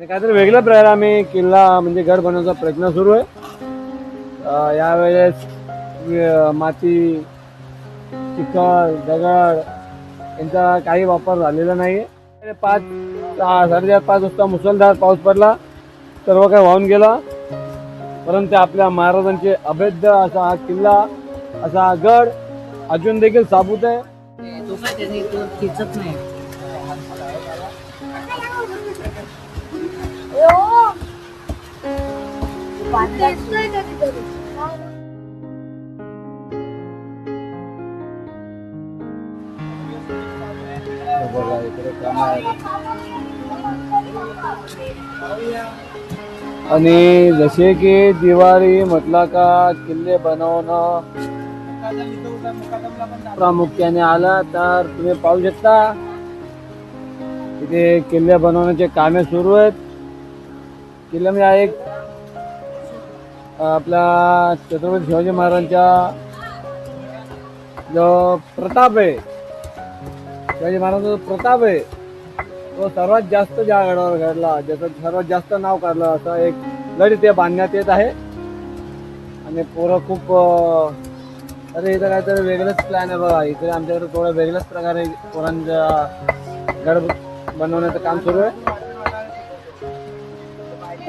आणि काहीतरी वेगळा प्रकार आम्ही किल्ला म्हणजे गड बनवण्याचा प्रयत्न सुरू आहे. यावेळेस माती चिखल दगड यांचा काही वापर झालेला नाही पाच साडे साडेचार पाच वाजता मुसळधार पाऊस पडला सर्व काही वाहून गेला. परंतु आपल्या महाराजांचे अभेद्य असा हा किल्ला असा हा गड अजून देखील साबूत आहे. तो काय त्याने तो खिचत नाही. बघा इकडे काम आहे आणि जसे की दिवाळी म्हटलं का किल्ले बनवणं प्रामुख्याने आला तर तुम्ही पाहू शकता. इथे किल्ले बनवण्याचे कामे सुरू आहेत. किल्ला म्हणजे एक आपल्या छत्रपती शिवाजी महाराजांच्या जो प्रताप आहे शिवाजी महाराजांचा जो प्रताप आहे तो सर्वात जास्त ज्या गडावर घडला ज्याचं सर्वात जास्त नाव काढलं असं एक लढी इथे बांधण्यात येत आहे. आणि पोरं खूप अरे इथं काहीतरी वेगळंच प्लॅन आहे बघा. इकडे आमच्याकडे थोडं वेगळ्याच प्रकारे पोरांच्या गड बनवण्याचं काम सुरू आहे.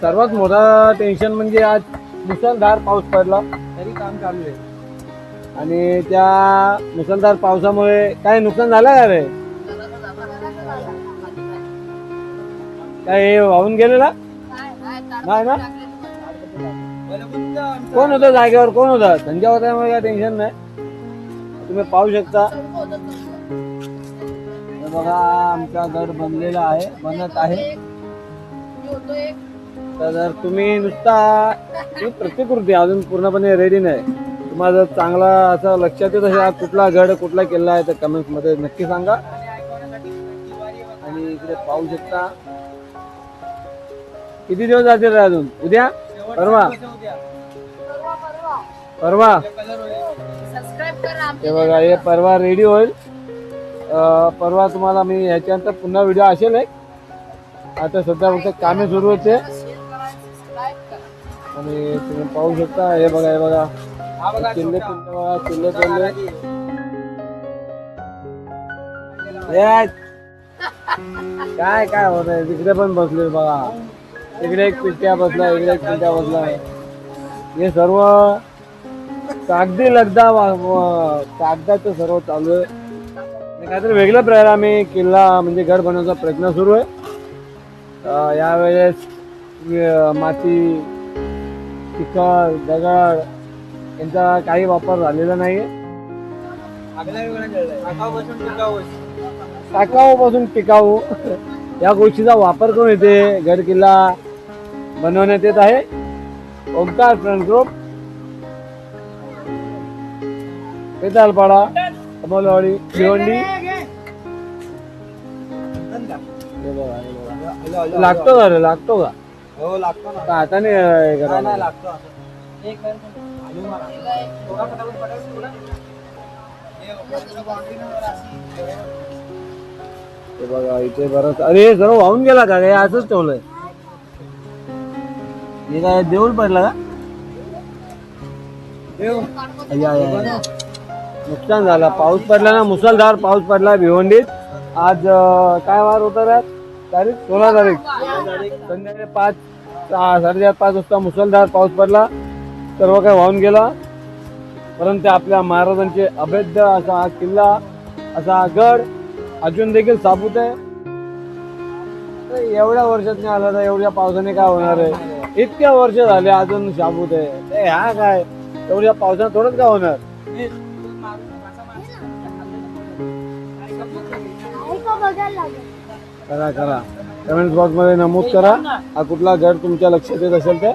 सर्वात मोठा टेन्शन म्हणजे आज मुसळधार पाऊस पडला तरी काम चालू आहे. आणि त्या मुसळधार पावसामुळे काय नुकसान झालं का रे? काय हे वाहून गेलेला? नाही ना? कोण होतं जागेवर? कोण होतं? संजय होता त्यामुळे काय टेन्शन नाही. तुम्ही पाहू शकता. बघा आमचा घर बनलेला आहे बनत आहे. तर जर तुम्ही नुसता ही प्रतिकृती अजून पूर्णपणे रेडी नाही. तुम्हाला जर चांगला असं लक्षात येत असेल कुठला गड कुठला किल्ला आहे तर कमेंट्समध्ये नक्की सांगा. आणि इकडे पाहू शकता. किती दिवस जातील रे अजून? उद्या? परवा? परवा? हे बघा हे परवा रेडी होईल. परवा तुम्हाला मी ह्याच्यानंतर पुन्हा व्हिडिओ असेल एक. आता सध्या फक्त कामे सुरू होते. आणि तुम्ही पाहू शकता हे बघा हे बघा. किल्ले किल्ले बघा किल्ले किल्ले हे काय काय होत आहे? तिकडे पण बसले बघा. इकडे एक पिट्ट्या बसला इकडे एक पिट्ट्या बसला. हे सर्व कागदी लगदा कागदाचं सर्व चालू आहे. काहीतरी वेगळा प्रकार आम्ही किल्ला म्हणजे गड बनवण्याचा प्रयत्न सुरू आहे. यावेळेस माती चिखल दगड यांचा काही वापर झालेला नाही टाकाऊपासून टिकाऊ या गोष्टीचा वापर करून येते गड किल्ला बनवण्यात येत आहे. Omkar front group Petalpada Amolwadi Bhiwandi. लागतो का रे लागतो का हो लागतो ना. हे करा नाही लागतो हे बघा इथे बरंच. अरे हे सर्व वाहून गेला का? हे असंच ठेवलंय. हे काय देऊळ पडला का. नुकसान झालं. पाऊस पडला ना मुसळधार पाऊस पडला भिवंडीत. आज अं, काय वार होता रे तारीख? सोळा तारीख. संध्याकाळी पाच सहा साडेचार पाच वाजता मुसळधार पाऊस पडला. सर्व काही वाहून गेला. परंतु आपल्या महाराजांचे अभेद्य असा हा किल्ला असा हा गड अजून देखील साबूत आहे. तर एवढ्या वर्षात नाही आला तर एवढ्या पावसाने काय होणार आहे? इतक्या वर्ष झाले अजून साबूत आहे. ते ह्या काय? एवढ्या पावसाने थोडंच काय होणार? करा करा. कमेंट बॉक्समध्ये नमूद करा. हा कुठला गड तुमच्या लक्षात येत असेल ते.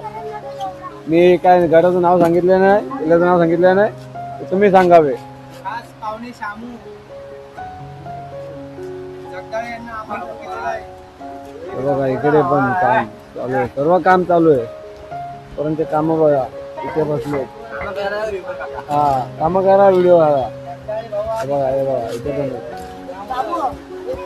मी काय गडाचं नाव सांगितलं नाही किल्ल्याचं नाव सांगितलं नाही. ते तुम्ही सांगावे. खास पाहुणे शामू. जगदाळे यांना आमंत्रण केलेलं आहे. हे बघा इकडे पण काम चालू आहे. सर्व काम चालू आहे. परंतु काम बघा इथे बसले. हा काम करा व्हिडिओ हे बघा हे बघा इथे पण आहे.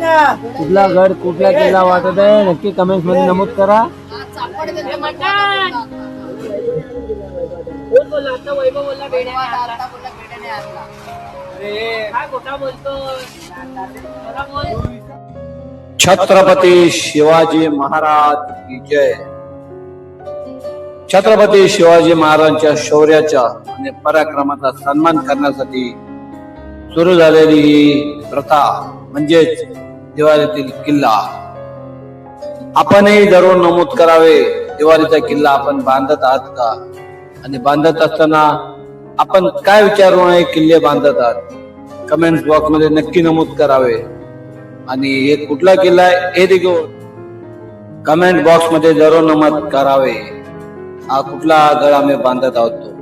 कुठला गड कुठला किल्ला वाटत आहे नक्की कमेंटमध्ये नमूद करा. छत्रपती शिवाजी महाराज की जय. छत्रपती शिवाजी महाराजांच्या शौर्याच्या आणि पराक्रमाचा सन्मान करण्यासाठी सुरू झालेली ही प्रथा म्हणजेच दिवाळीतील किल्ला. आपणही जरूर नमूद करावे. दिवाळीचा किल्ला आपण बांधत आहात का? आणि बांधत असताना आपण काय विचारून हे किल्ले बांधत आहात? कमेंट बॉक्समध्ये नक्की नमूद करावे. आणि हे कुठला किल्ला आहे हे देखील कमेंट बॉक्समध्ये जरूर नमूद करावे. हा कुठला गड आम्ही बांधत आहोत? तो